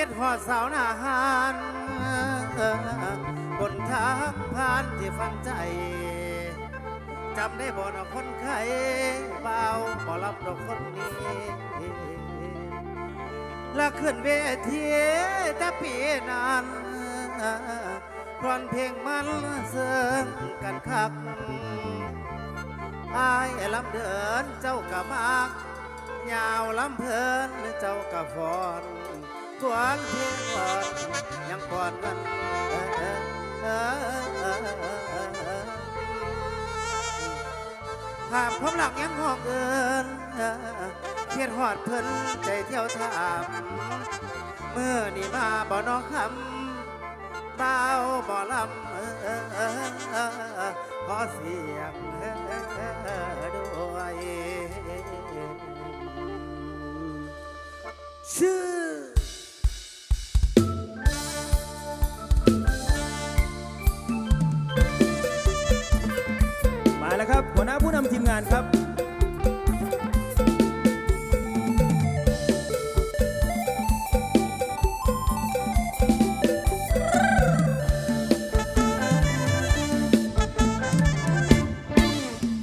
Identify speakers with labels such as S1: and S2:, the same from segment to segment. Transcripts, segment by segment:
S1: คิดหอดสาวหน้าหานบนทางผ่านที่ฝันใจจำได้บ่นคนไข้เบาบ่รับดอกคนนี้และขึ้นเวทีแต่ปีนั้นครอนเพลงมันเสื่องกันคักอายลำเดินเจ้ากะมาก ยาวลำเพลินเจ้ากะฟอน ทวนเพลงก่อนยังก่อนกันภาพความหลักยังห้องเอินเพียรหอดเพิ่นใจเที่ยวถามเมื่อนี่มาบ่นอคำเบาบ่ลำขอเสียงด้วยชื่อ
S2: านำทีมงานครับ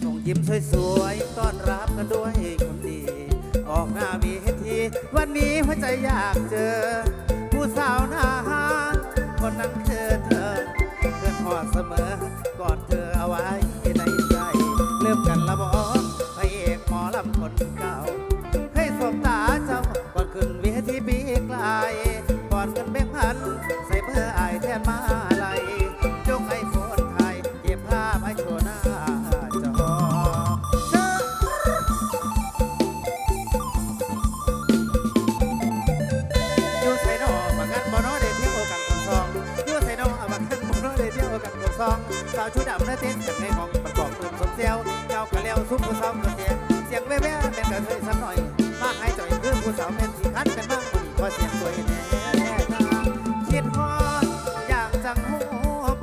S1: ส่งยิ้มสวยๆต้อนรับกันด้วยคนดี ออกหน้ามีเฮทีวันนี้หัวใจอยากเจอ ผู้สาวหน้าหานคนนั้นคือเธอเพื่อนพอดเสมอกอดเธอเอาไว้ มกันละบาวชุดดำและเต้นกันในห้องประกอบเติมสมเซลเจ้ากระเลี้ยวซุปผู้สาวกระเสียเสียงแว่วๆเป็นกระเทยสักหน่อยมาหายจ่อยเพื่อผู้สาวเป็นสีคันเป็นมากกว่านี้พอเสียงสวยแน่แน่ทาคิดฮอดอยากจังหู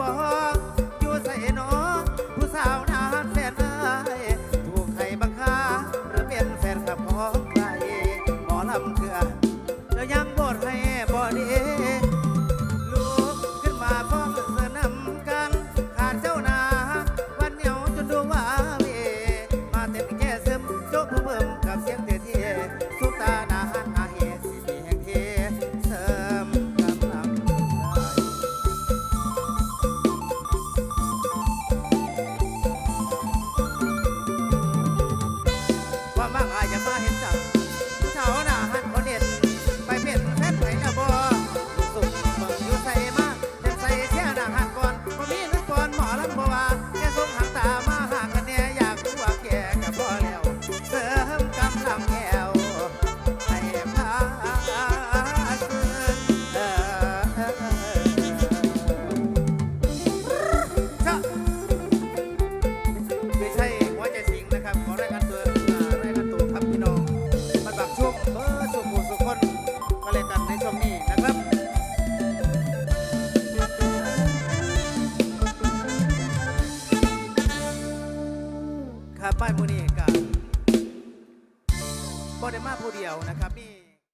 S1: บอกอยู่ใส่นองผู้สาวนานแฟนเอ้ยถูกใครบังคับหรือเป็นแฟนคลับของใครหมอลำคือ มักอายจะ นับป้ายมืนี่กับบ่ได้มาผู้เดียวนะครับมี